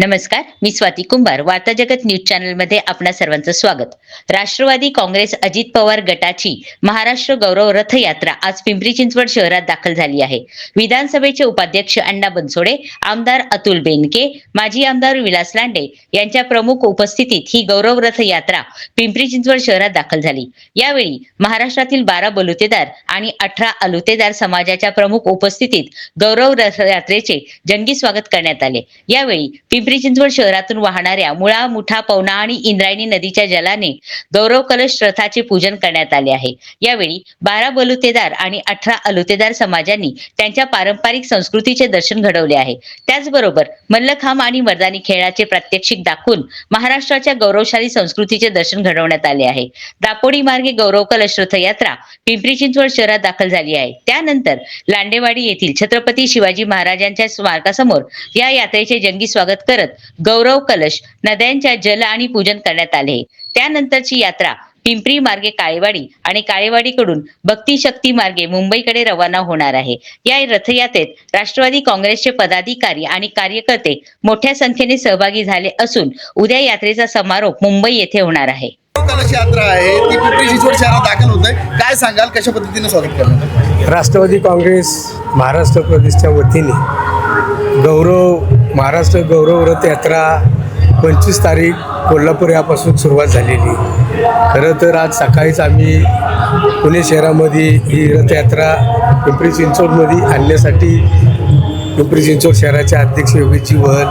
नमस्कार मी स्वाती कुंभार वार्ता जगत न्यूज चॅनलमध्ये आपणा सर्वांचं स्वागत. राष्ट्रवादी काँग्रेस अजित पवार गटाची महाराष्ट्र गौरव रथ यात्रा आज पिंपरी चिंचवड शहरात दाखल झाली आहे. विधानसभेचे उपाध्यक्ष अण्णा बनसोडे आमदार अतुल बेनके माजी आमदार विलास लांडे यांच्या प्रमुख उपस्थितीत ही गौरव रथ यात्रा पिंपरी चिंचवड शहरात दाखल झाली. यावेळी महाराष्ट्रातील बारा बलुतेदार आणि अठरा अलुतेदार समाजाच्या प्रमुख उपस्थितीत गौरव रथयात्रेचे जंगी स्वागत करण्यात आले. यावेळी पिंपरी चिंचवड शहरातून वाहणाऱ्या मुळा मुठा पवना आणि इंद्रायणी नदीच्या जलाने गौरव कलश रथाचे पूजन करण्यात आले आहे. यावेळी बारा बलुतेदार आणि अठरा अलुतेदार समाजांनी त्यांच्या पारंपरिक संस्कृतीचे दर्शन घडवले आहे. त्याचबरोबर मल्लखांब आणि मर्दानी खेळाचे प्रात्यक्षिक दाखवून महाराष्ट्राच्या गौरवशाली संस्कृतीचे दर्शन घडवण्यात आले आहे. दापोडी मार्गे गौरव कलश रथ यात्रा पिंपरी चिंचवड शहरात दाखल झाली आहे. त्यानंतर लांडेवाडी येथील छत्रपती शिवाजी महाराजांच्या स्मारकासमोर या यात्रेचे जंगी स्वागत करत गौरव कलश नद्यांच्या जल आणि पूजन करण्यात आले. त्यानंतरची यात्रा पिंपरी मार्गे काळेवाडी आणि काळेवाडीकडून भक्ती शक्ती मार्गे मुंबईकडे रवाना होणार आहे. या रथयात्रेत राष्ट्रवादी काँग्रेसचे पदाधिकारी आणि कार्यकर्ते मोठ्या संख्येने सहभागी झाले असून उद्या यात्रेचा समारोप मुंबई येथे होणार आहे. कलश यात्रा आहे. ती पिंपरी चिंचवड शहरात दाखल होत आहे. काय सांगाल? कशा पद्धतीने स्वागत करणार राष्ट्रवादी काँग्रेस महाराष्ट्र प्रदेशच्या वतीने गौरव महाराष्ट्र गौरव यात्रा पंचवीस तारीख कोल्हापूर यापासून सुरुवात झालेली. खरं तर आज सकाळीच आम्ही पुणे शहरामध्ये ही रथयात्रा पिंपरी चिंचवडमध्ये आणण्यासाठी पिंपरी चिंचवड शहराचे अध्यक्ष योगेशजी वहल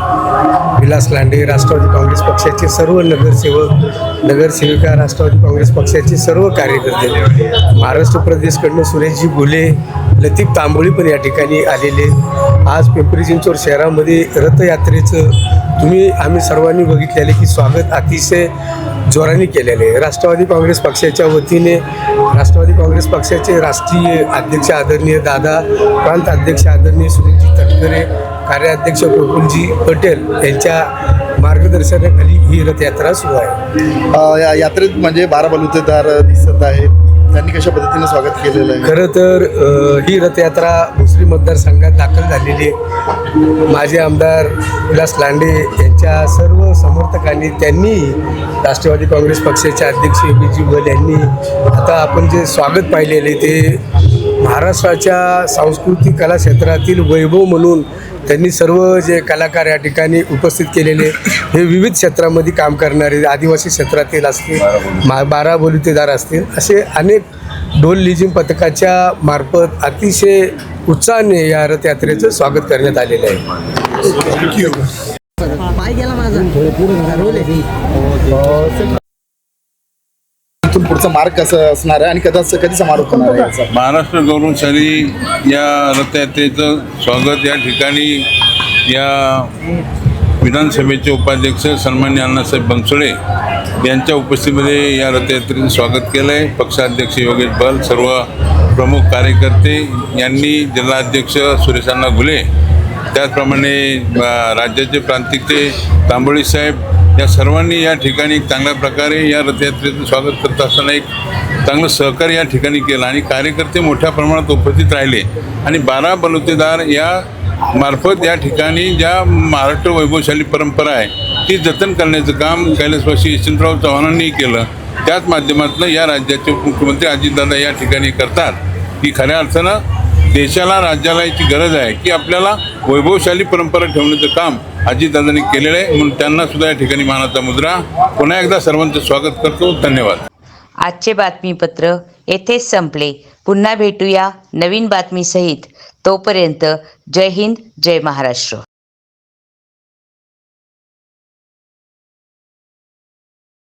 विलास लांडे राष्ट्रवादी काँग्रेस पक्षाचे सर्व नगरसेवक नगरसेविका राष्ट्रवादी काँग्रेस पक्षाचे सर्व कार्यकर्ते महाराष्ट्र प्रदेशकडनं सुरेशजी गुले लतीफ तांबोळी पण या ठिकाणी आलेले आज पिंपरी चिंचवड शहरामध्ये रथयात्रेचं तुम्ही आम्ही सर्वांनी बघितलेले की स्वागत अतिशय जोराने केलेले आहे. राष्ट्रवादी काँग्रेस पक्षाच्या वतीने राष्ट्रवादी काँग्रेस पक्षाचे राष्ट्रीय अध्यक्ष आदरणीय दादा प्रांत अध्यक्ष आदरणीय सुनीलजी तटकरे कार्याध्यक्ष प्रफुलजी पटेल यांच्या मार्गदर्शनाखाली ही रथयात्रा सुरू आहे. या यात्रेत म्हणजे बारा बलुतेदार दिसत आहेत. त्यांनी कशा पद्धतीने स्वागत केलेलं आहे? खरं तर अ, ही रथयात्रा भोसरी मतदारसंघात दाखल झालेली आहे. आमदार विलास लांडे यांच्या सर्व समर्थकांनी त्यांनी राष्ट्रवादी काँग्रेस पक्षाचे अध्यक्ष योगीजी बल यांनी आता आपण जे स्वागत पाहिलेले ते महाराष्ट्राच्या सांस्कृतिक कला क्षेत्रातील वैभव म्हणून त्यांनी सर्व जे कलाकार या ठिकाणी उपस्थित केलेले हे विविध क्षेत्रामध्ये काम करणारे आदिवासी क्षेत्रातील असतील मा बारा बलुतेदार असतील असे अनेक ढोल लिजिंग पथकाच्या मार्फत अतिशय उत्साहाने या रथयात्रेचं स्वागत करण्यात आलेलं आहे. इथून पुढचा मार्ग कसं असणार आहे आणि कदा कधी समारोप होणार आहे याचा? महाराष्ट्र गौरवशाली या रथयात्रेचं स्वागत या ठिकाणी या विधानसभेचे उपाध्यक्ष सन्मान्य अण्णासाहेब बनसोडे यांच्या उपस्थितीमध्ये या रथयात्रेचं स्वागत केलं आहे पक्षाध्यक्ष योगेश बल सर्व प्रमुख कार्यकर्ते यांनी जिल्हाध्यक्ष सुरेशांना घुले त्याचप्रमाणे अ, राज्याचे प्रांतिकचे तांबोळी साहेब या सर्वांनी या ठिकाणी चांगल्या प्रकारे या रथयात्रेचं स्वागत करत असताना एक चांगलं सहकार्य या ठिकाणी केलं आणि कार्यकर्ते मोठ्या प्रमाणात उपस्थित राहिले. आणि बारा बलुतेदार या मार्फत या ठिकाणी ज्या महाराष्ट्र वैभवशाली परंपरा आहे ती जतन करण्याचं काम कैलासवासी यशवंतराव चव्हाणांनी केलं. त्याच माध्यमातून या राज्याचे मुख्यमंत्री अजितदादा या ठिकाणी करतात. की खऱ्या अर्थानं देशाला राज्याला याची गरज आहे की आपल्याला वैभवशाली परंपरा ठेवण्याचं काम अजितदादांनी केलेलं आहे. म्हणून त्यांना सुद्धा या ठिकाणी मानाचा मुद्रा. पुन्हा एकदा सर्वांचं स्वागत करतो. धन्यवाद. आजचे बातमीपत्र येथेच संपले. पुन्हा भेटूया नवीन बातमीसहित. तोपर्यंत जय हिंद जय महाराष्ट्र.